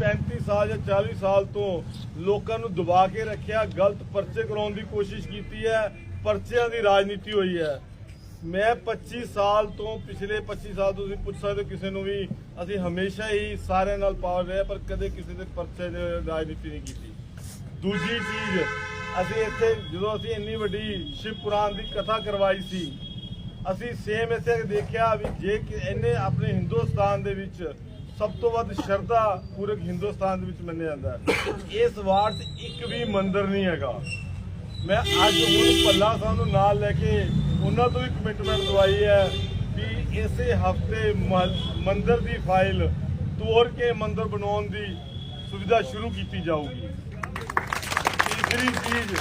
35 ਸਾਲ ਜਾਂ 40 ਸਾਲ ਤੋਂ ਲੋਕਾਂ ਨੂੰ ਦਬਾ ਕੇ ਰੱਖਿਆ, ਗਲਤ ਪਰਚੇ ਕਰਾਉਣ ਦੀ ਕੋਸ਼ਿਸ਼ ਕੀਤੀ ਹੈ, ਪਰਚਿਆਂ ਦੀ ਰਾਜਨੀਤੀ ਹੋਈ ਹੈ। ਮੈਂ 25 ਸਾਲ ਤੋਂ ਪਿਛਲੇ 25 ਸਾਲ ਤੋਂ ਤੁਸੀਂ ਪੁੱਛ ਸਕਦੇ ਹੋ, ਕਿਸੇ ਨੂੰ ਵੀ ਅਸੀਂ ਹਮੇਸ਼ਾ ਹੀ ਸਾਰਿਆਂ ਨਾਲ ਪਾਵਰ ਰਹੇ ਪਰ ਕਦੇ ਕਿਸੇ ਦੇ ਪਰਚੇ ਦੇ ਰਾਜਨੀਤੀ ਨਹੀਂ ਕੀਤੀ। ਦੂਜੀ ਚੀਜ਼, ਅਸੀਂ ਇੱਥੇ ਜਦੋਂ ਅਸੀਂ ਇੰਨੀ ਵੱਡੀ ਸ਼ਿਵ ਪੁਰਾਣ ਦੀ ਕਥਾ ਕਰਵਾਈ ਸੀ, ਅਸੀਂ ਸੇਮ ਇੱਥੇ ਦੇਖਿਆ ਵੀ ਜੇ ਕਿ ਇਹਨੇ ਆਪਣੇ ਹਿੰਦੁਸਤਾਨ ਦੇ ਵਿੱਚ ਸਭ ਤੋਂ ਵੱਧ ਸ਼ਰਧਾ ਪੂਰੇ ਹਿੰਦੁਸਤਾਨ ਦੇ ਵਿੱਚ ਮੰਨਿਆ ਜਾਂਦਾ ਹੈ। ਇਸ ਵਾਰ 'ਚ ਇੱਕ ਵੀ ਮੰਦਿਰ ਨਹੀਂ ਹੈਗਾ। ਮੈਂ ਅੱਜ ਹੁਣ ਪੱਲਾ ਸਾਹਿਬ ਨੂੰ ਨਾਲ ਲੈ ਕੇ ਉਹਨਾਂ ਤੋਂ ਵੀ ਕਮਿਟਮੈਂਟ ਦਵਾਈ ਹੈ ਵੀ ਇਸੇ ਹਫ਼ਤੇ ਮੰਦਿਰ ਦੀ ਫਾਈਲ ਤੋੜ ਕੇ ਮੰਦਿਰ ਬਣਾਉਣ ਦੀ ਸੁਵਿਧਾ ਸ਼ੁਰੂ ਕੀਤੀ ਜਾਊਗੀ। ਤੀਸਰੀ ਚੀਜ਼,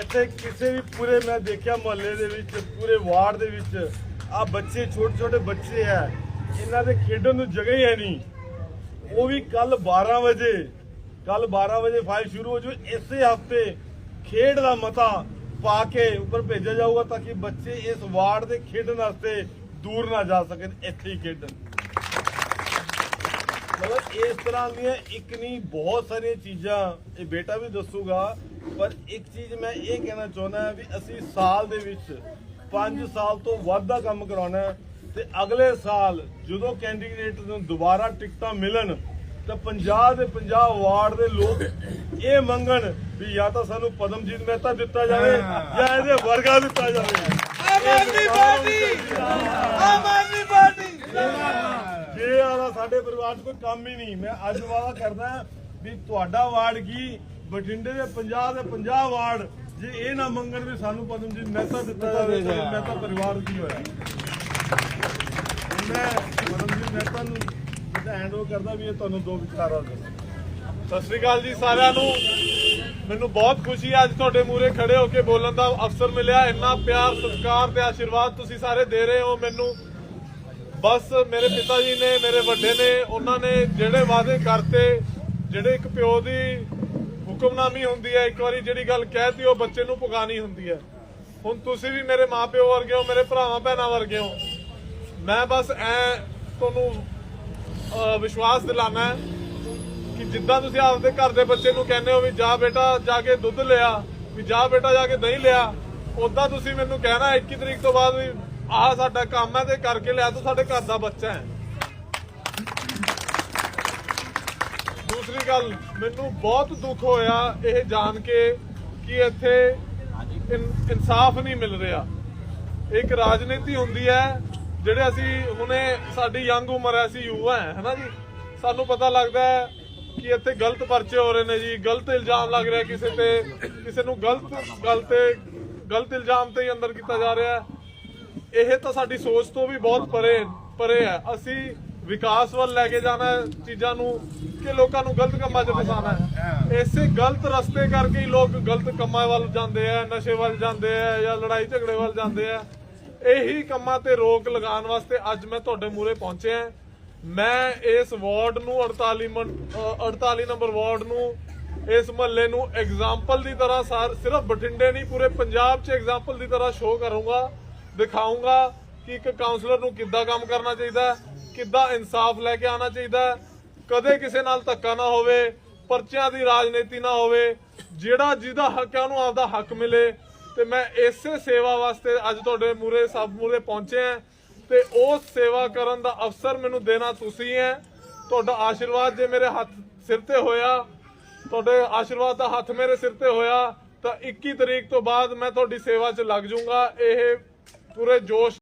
ਇੱਥੇ ਕਿਸੇ ਵੀ ਪੂਰੇ ਮੈਂ ਦੇਖਿਆ ਮੁਹੱਲੇ ਦੇ ਵਿੱਚ, ਪੂਰੇ ਵਾਰਡ ਦੇ ਵਿੱਚ ਆ ਬੱਚੇ ਛੋਟੇ ਛੋਟੇ ਬੱਚੇ ਹੈ। ਇਹਨਾਂ ਦੇ ਖੇਡਣ ਨੂੰ ਜਗ੍ਹਾ ਹੀ ਹੈ ਨਹੀਂ। ਉਹ ਵੀ ਕੱਲ 12 ਵਜੇ ਕੱਲ 12 ਵਜੇ ਫਾਈਲ ਸ਼ੁਰੂ ਹੋ ਜੂ। ਇਸੇ ਹਫ਼ਤੇ ਖੇਡ ਦਾ ਮਤਾ ਪਾ ਕੇ ਉੱਪਰ ਭੇਜਿਆ ਜਾਊਗਾ ਤਾਂ ਕਿ ਬੱਚੇ ਇਸ ਵਾਰਡ ਦੇ ਖੇਡਣ ਵਾਸਤੇ ਦੂਰ ਨਾ ਜਾ ਸਕਣ, ਇੱਥੇ ਹੀ ਖੇਡਣ। ਮਤਲਬ ਇਸ ਤਰ੍ਹਾਂ ਦੀਆਂ ਇੱਕ ਨਹੀਂ, ਬਹੁਤ ਸਾਰੀਆਂ ਚੀਜ਼ਾਂ, ਇਹ ਬੇਟਾ ਵੀ ਦੱਸੂਗਾ। ਪਰ ਇੱਕ ਚੀਜ਼ ਮੈਂ ਇਹ ਕਹਿਣਾ ਚਾਹੁੰਦਾ ਵੀ ਅਸੀਂ ਸਾਲ ਦੇ ਵਿੱਚ 5 ਸਾਲ ਤੋਂ ਵੱਧ ਦਾ ਕੰਮ ਕਰਾਉਣਾ ਹੈ। ਤੇ ਅਗਲੇ ਸਾਲ ਜਦੋਂ ਕੈਂਡੀਡੇਟ ਨੂੰ ਦੁਬਾਰਾ ਟਿਕਟਾਂ ਮਿਲਣ ਤਾਂ 50 ਦੇ 50 ਵਾਰਡ ਦੇ ਲੋਕ ਇਹ ਮੰਗਣ ਵੀ ਜਾਂ ਤਾਂ ਸਾਨੂੰ ਪਦਮਜੀਤ ਮਹਿਤਾ ਦਿੱਤਾ ਜਾਵੇ ਜਾਂ ਇਹਦੇ ਵਰਗਾ ਦਿੱਤਾ ਜਾਵੇ। ਆਮ ਆਦਮੀ ਪਾਰਟੀ! ਆਮ ਆਦਮੀ ਪਾਰਟੀ! ਜੇ ਆਲਾ ਸਾਡੇ ਪਰਿਵਾਰ 'ਚ ਕੋਈ ਕੰਮ ਹੀ ਨਹੀਂ ਮੈਂ ਅੱਜ ਵਾਦਾ ਕਰਦਾ ਵੀ ਤੁਹਾਡਾ ਵਾਰਡ ਕੀ? ਬਠਿੰਡੇ ਦੇ 50 ਦੇ 50 ਵਾਰਡ ਜੇ ਇਹ ਨਾ ਮੰਗਣ ਵੀ ਸਾਨੂੰ ਪਦਮਜੀਤ ਮਹਿਤਾ ਦਿੱਤਾ ਜਾਵੇ ਤਾਂ ਮਹਿਤਾ ਪਰਿਵਾਰ ਕੀ ਹੋਇਆ? ਮੈਂ ਪਦਮਜੀਤ ਮਹਿਤਾ ਨੂੰ ਜਿਹੜਾ ਹੈਂਡਓਵਰ ਕਰਦਾ ਵੀ ਇਹ ਤੁਹਾਨੂੰ ਦੋ ਵਿਚਾਰਾਂ ਦੇ ਸਤਿ ਸ਼੍ਰੀ ਅਕਾਲ ਜੀ ਸਾਰਿਆਂ ਨੂੰ। ਮੈਨੂੰ ਬਹੁਤ ਖੁਸ਼ੀ ਹੈ ਅੱਜ ਤੁਹਾਡੇ ਮੂਹਰੇ ਖੜੇ ਹੋ ਕੇ ਬੋਲਣ ਦਾ ਅਵਸਰ ਮਿਲਿਆ। ਇੰਨਾ ਪਿਆਰ, ਸਤਿਕਾਰ ਤੇ ਆਸ਼ੀਰਵਾਦ ਤੁਸੀਂ ਸਾਰੇ ਦੇ ਰਹੇ ਹੋ ਮੈਨੂੰ। ਬਸ ਮੇਰੇ ਪਿਤਾ ਜੀ ਨੇ, ਮੇਰੇ ਵੱਡੇ ਨੇ, ਉਹਨਾਂ ਨੇ ਜਿਹੜੇ ਵਾਅਦੇ ਕਰਤੇ, ਜਿਹੜੇ ਇੱਕ ਪਿਓ ਦੀ ਹੁਕਮਨਾਮੀ ਹੁੰਦੀ ਹੈ, ਇੱਕ ਵਾਰੀ ਜਿਹੜੀ ਗੱਲ ਕਹਿਤੀ, ਉਹ ਬੱਚੇ ਨੂੰ ਪੁਗਾਣੀ ਹੁੰਦੀ ਹੈ। ਹੁਣ ਤੁਸੀਂ ਵੀ ਮੇਰੇ ਮਾਪਿਓ ਵਰਗੇ ਹੋ, ਮੇਰੇ ਭਰਾਵਾਂ ਭੈਣਾਂ ਵਰਗੇ ਹੋ। ਮੈਂ ਬਸ ਐ ਤੁਹਾਨੂੰ ਵਿਸ਼ਵਾਸ ਦਿਲਾਣਾ ਕਿ ਜਿੱਦਾਂ ਤੁਸੀਂ ਆਪਦੇ ਘਰ ਦੇ ਬੱਚੇ ਨੂੰ ਕਹਿੰਦੇ ਹੋ ਵੀ ਜਾ ਬੇਟਾ ਜਾ ਕੇ ਦੁੱਧ ਲਿਆ, ਵੀ ਜਾ ਬੇਟਾ ਜਾ ਕੇ ਦਹੀਂ ਲਿਆ ਉਦਾਂ ਤੁਸੀਂ ਮੈਨੂੰ ਕਹਿਣਾ 21 ਤਰੀਕ ਤੋਂ ਬਾਅਦ ਵੀ ਆਹ ਸਾਡਾ ਕੰਮ ਹੈ ਤੇ ਕਰਕੇ ਲਿਆ ਤੂੰ ਸਾਡੇ ਘਰ ਦਾ ਬੱਚਾ ਹੈ। ਦੂਸਰੀ ਗੱਲ, ਮੈਨੂੰ ਬਹੁਤ ਦੁੱਖ ਹੋਇਆ ਇਹ ਜਾਣ ਕੇ ਕਿ ਇੱਥੇ ਇਨਸਾਫ ਨਹੀਂ ਮਿਲ ਰਿਹਾ। ਇੱਕ ਰਾਜਨੀਤੀ ਹੁੰਦੀ ਹੈ ਜਿਹੜੇ ਅਸੀਂ ਹੁਣੇ ਸਾਡੀ ਯੰਗ ਉਮਰ ਹੈ, ਅਸੀਂ ਯੁਵਾ ਹੈ, ਹਨਾ ਜੀ? ਸਾਨੂੰ ਪਤਾ ਲੱਗਦਾ ਹੈ ਕਿ ਇੱਥੇ ਗਲਤ ਪਰਚੇ ਹੋ ਰਹੇ ਨੇ ਜੀ, ਗਲਤ ਇਲਜ਼ਾਮ ਲੱਗ ਰਿਹਾ ਕਿਸੇ ਤੇ, ਕਿਸੇ ਨੂੰ ਗਲਤ ਗੱਲ ਤੇ, ਗਲਤ ਇਲਜ਼ਾਮ ਤੇ ਹੀ ਅੰਦਰ ਕੀਤਾ ਜਾ ਰਿਹਾ ਹੈ। ਇਹ ਤਾਂ ਸਾਡੀ ਸੋਚ ਤੋਂ ਵੀ ਬਹੁਤ ਪਰੇ ਪਰੇ ਹੈ। ਅਸੀਂ ਵਿਕਾਸ ਵੱਲ ਲੈ ਕੇ ਜਾਣਾ ਚੀਜ਼ਾਂ ਨੂੰ, ਕਿ ਲੋਕਾਂ ਨੂੰ ਗਲਤ ਕੰਮਾਂ 'ਚ ਫਸਾਣਾ ਹੈ। ਇਸੇ ਗਲਤ ਰਸਤੇ ਕਰਕੇ ਹੀ ਲੋਕ ਗਲਤ ਕੰਮਾਂ ਵੱਲ ਜਾਂਦੇ ਆ ਨਸ਼ੇ ਵੱਲ ਜਾਂਦੇ ਆ ਜਾਂ ਲੜਾਈ ਝਗੜੇ ਵੱਲ ਜਾਂਦੇ ਆ ਇਹੀ ਕੰਮਾਂ ਤੇ ਰੋਕ ਲਗਾਉਣ ਵਾਸਤੇ ਅੱਜ ਮੈਂ ਤੁਹਾਡੇ ਮੂਹਰੇ ਪਹੁੰਚਿਆ ਮੈਂ ਇਸ ਵਾਰਡ ਨੂੰ 48 ਮੰ- 48 ਨੰਬਰ ਵਾਰਡ ਨੂੰ, ਇਸ ਮਹੱਲੇ ਨੂੰ ਐਗਜ਼ਾਮਪਲ ਦੀ ਤਰ੍ਹਾਂ ਸਾਰ- ਸਿਰਫ ਬਠਿੰਡੇ ਨਹੀਂ, ਪੂਰੇ ਪੰਜਾਬ 'ਚ ਐਗਜ਼ਾਮਪਲ ਦੀ ਤਰ੍ਹਾਂ ਸ਼ੋਅ ਕਰੂੰਗਾ ਦਿਖਾਉਂਗਾ ਕਿ ਇੱਕ ਕਾਉਂਸਲਰ ਨੂੰ ਕਿੱਦਾਂ ਕੰਮ ਕਰਨਾ ਚਾਹੀਦਾ ਕਿੱਦਾਂ ਇਨਸਾਫ ਲੈ ਕੇ ਆਉਣਾ ਚਾਹੀਦਾ ਕਦੇ ਕਿਸੇ ਨਾਲ ਧੱਕਾ ਨਾ ਹੋਵੇ, ਪਰਚਿਆਂ ਦੀ ਰਾਜਨੀਤੀ ਨਾ ਹੋਵੇ, ਜਿਹੜਾ ਜਿਹਦਾ ਹੱਕ ਹੈ ਉਹਨੂੰ ਆਪਦਾ ਹੱਕ ਮਿਲੇ ਤੇ ਮੈਂ ਇਸੇ ਸੇਵਾ ਵਾਸਤੇ ਅੱਜ ਤੁਹਾਡੇ ਮੂਰੇ ਸਭ ਮੂਰੇ ਪਹੁੰਚੇ ਹਾਂ ਤੇ ਉਸ ਸੇਵਾ ਕਰਨ ਦਾ ਅਵਸਰ ਮੈਨੂੰ ਦੇਣਾ ਤੁਸੀਂ ਹੈ। ਤੁਹਾਡਾ ਆਸ਼ੀਰਵਾਦ ਜੇ ਮੇਰੇ ਹੱਥ ਸਿਰ ਤੇ ਹੋਇਆ, ਤੁਹਾਡੇ ਆਸ਼ੀਰਵਾਦ ਦਾ ਹੱਥ ਮੇਰੇ ਸਿਰ ਤੇ ਹੋਇਆ, ਤਾਂ 21 ਤਰੀਕ ਤੋਂ ਬਾਅਦ ਮੈਂ ਤੁਹਾਡੀ ਸੇਵਾ 'ਚ ਲੱਗ ਜਾਊਂਗਾ ਇਹ ਪੂਰੇ ਜੋਸ਼